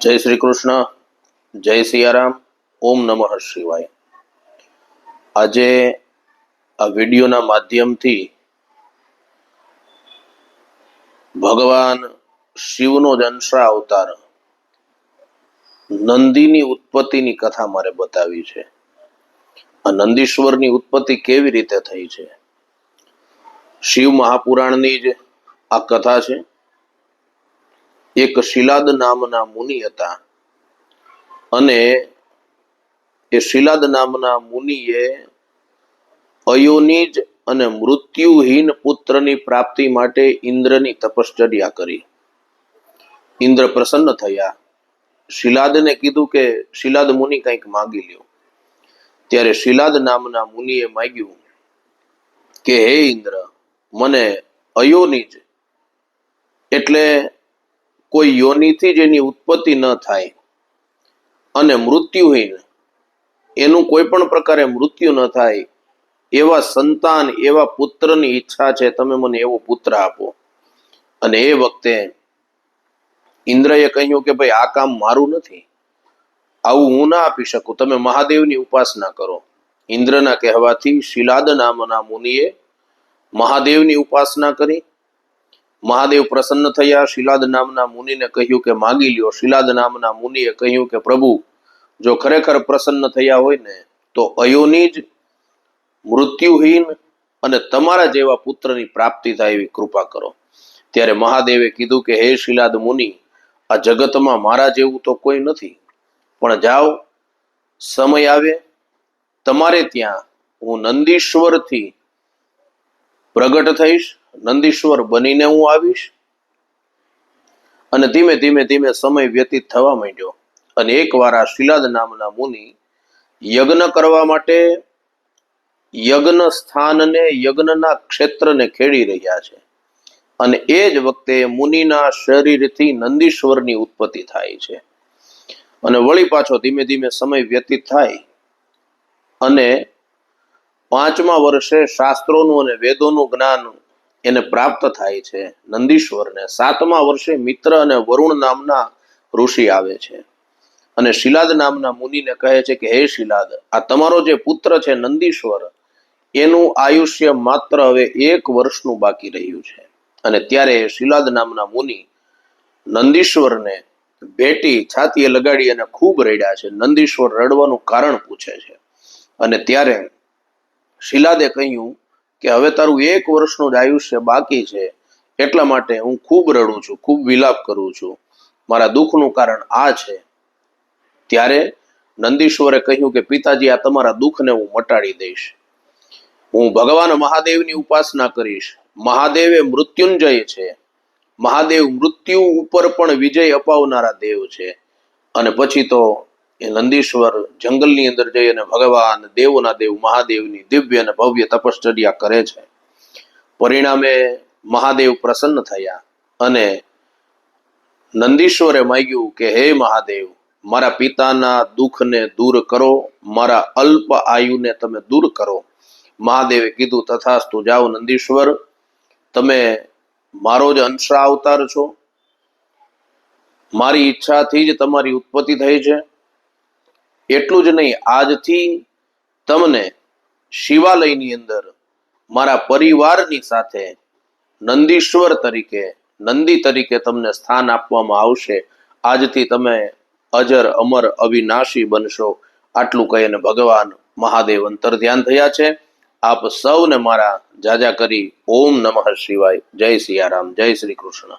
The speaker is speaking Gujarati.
જય શ્રી કૃષ્ણ, જય સિયારામ, ઓમ નમઃ શિવાય. આજે આ વિડીયોના માધ્યમથી ભગવાન શિવનો જનશ્રા અવતાર નંદીની ઉત્પત્તિની કથા મારે બતાવી છે. આ નંદીશ્વરની ઉત્પત્તિ કેવી રીતે થઈ છે? શિવ મહાપુરાણની જ આ કથા છે. એક શિલાદ નામના મુનિ હતા. અને એ શિલાદ નામના મુનિએ અયોનિજ અને મૃત્યુહીન પુત્રની પ્રાપ્તિ માટે ઇન્દ્રની તપશ્ચર્યા કરી. ઇન્દ્ર પ્રસન્ન થયા. શિલાદને કીધું કે, શિલાદ મુનિ કંઈક માગી લ્યો. ત્યારે શિલાદ નામના મુનિએ માગ્યું કે, હે ઇન્દ્ર, મને અયોનિજ એટલે કોઈ યોનિથી જ એની ઉત્પત્તિ ન થાય અને મૃત્યુહીન એનું કોઈ પણ પ્રકારે મૃત્યુ ન થાય, એવા સંતાન, એવા પુત્રની ઈચ્છા છે, તમે મને એવો પુત્ર આપો. અને એ વખતે ઇન્દ્રએ કહ્યું કે ભાઈ, આ કામ મારું નથી, આવું હું ના આપી શકું, તમે મહાદેવની ઉપાસના કરો. ઇન્દ્રના કહેવાથી શિલાદ નામના મુનિએ મહાદેવની ઉપાસના કરી મહાદેવ પ્રસન્ન થયા. શિલાદ નામના મુનિને કહ્યું કે માગી લ્યો. શિલાદ નામના મુનિએ કહ્યું કે, પ્રભુ, જો ખરેખર પ્રસન્ન થયા હોય ને, તો અયોની જ મૃત્યુહીન અને તમારા જેવા પુત્રની પ્રાપ્તિ થાય એવી કૃપા કરો. ત્યારે મહાદેવે કીધું કે, હે શિલાદ મુનિ, આ જગતમાં મારા જેવું તો કોઈ નથી, પણ જાઓ, સમય આવે, તમારે ત્યાં હું નંદીશ્વરથી પ્રગટ થઈશ નંદીશ્વર બનીને હું આવીશ. અને ધીમે ધીમે ધીમે સમય વ્યતીત થવા માંડ્યો. અને એકવાર આ શિલાદ નામના મુનિ યજ્ઞ કરવા માટે યજ્ઞ સ્થાનને યજ્ઞના ક્ષેત્રને ખેડી રહ્યા છે. અને એ જ વખતે મુનિના શરીરથી નંદીશ્વરની ઉત્પત્તિ થાય છે. અને વળી પાછો ધીમે ધીમે સમય વ્યતીત થાય. અને પાંચમા વર્ષે શાસ્ત્રોનું અને વેદોનું જ્ઞાન એને પ્રાપ્ત થાય છે. નંદીશ્વરને સાતમા વર્ષે મિત્ર અને વરુણ નામના ઋષિ આવે છે. અને શિલાદ નામના મુનિને કહે છે કે, હે શિલાદ, આ તમારો જે પુત્ર છે નંદીશ્વર, એનું આયુષ્ય માત્ર હવે એક વર્ષનું બાકી રહ્યું છે. અને ત્યારે શિલાદ નામના મુનિ નંદીશ્વરને ભેટી છાતીએ લગાડી અને ખૂબ રડ્યા છે. નંદીશ્વર રડવાનું કારણ પૂછે છે. અને ત્યારે શિલાદે કહ્યું કે હવે તારું એક વર્ષનું જ આયુષ્ય બાકી છે, એટલા માટે હું ખૂબ રડું છું, ખૂબ વિલાપ કરું છું. મારા દુઃખનું કારણ આ છે. ત્યારે નંદીશ્વરે કહ્યું કે, પિતાજી, આ તમારા દુઃખને હું મટાડી દઈશ. હું ભગવાન મહાદેવની ઉપાસના કરીશ. મહાદેવ એ મૃત્યુંજય છે. મહાદેવ મૃત્યુ ઉપર પણ વિજય અપાવનારા દેવ છે. અને પછી તો એ નંદીશ્વર જંગલની અંદર જઈ અને ભગવાન દેવોના દેવ, મહાદેવની દિવ્ય અને ભવ્ય તપશ્ચર્યા કરે છે. પરિણામે મહાદેવ પ્રસન્ન થયા અને નંદીશ્વરે માગ્યું કે, હે મહાદેવ, મારા પિતાના દુઃખને દૂર કરો, મારા અલ્પ આયુને તમે દૂર કરો. મહાદેવે કીધું, તથાસ્તુ, જાઓ નંદીશ્વર, તમે મારો જ અંશા અવતાર છો. મારી ઈચ્છાથી જ તમારી ઉત્પત્તિ થઈ છે. એટલું જ નહીં, આજથી તમને શિવાલયની અંદર મારા પરિવારની સાથે નંદીશ્વર તરીકે, નંદી તરીકે તમને સ્થાન આપવામાં આવશે. આજથી તમે અજર, અમર, અવિનાશી બનશો. આટલું કહીને ભગવાન મહાદેવ અંતર ધ્યાન થયા છે. આપ સૌને મારા જાજા કરી ઓમ નમઃ શિવાય. જય સિયારામ, જય શ્રી કૃષ્ણ.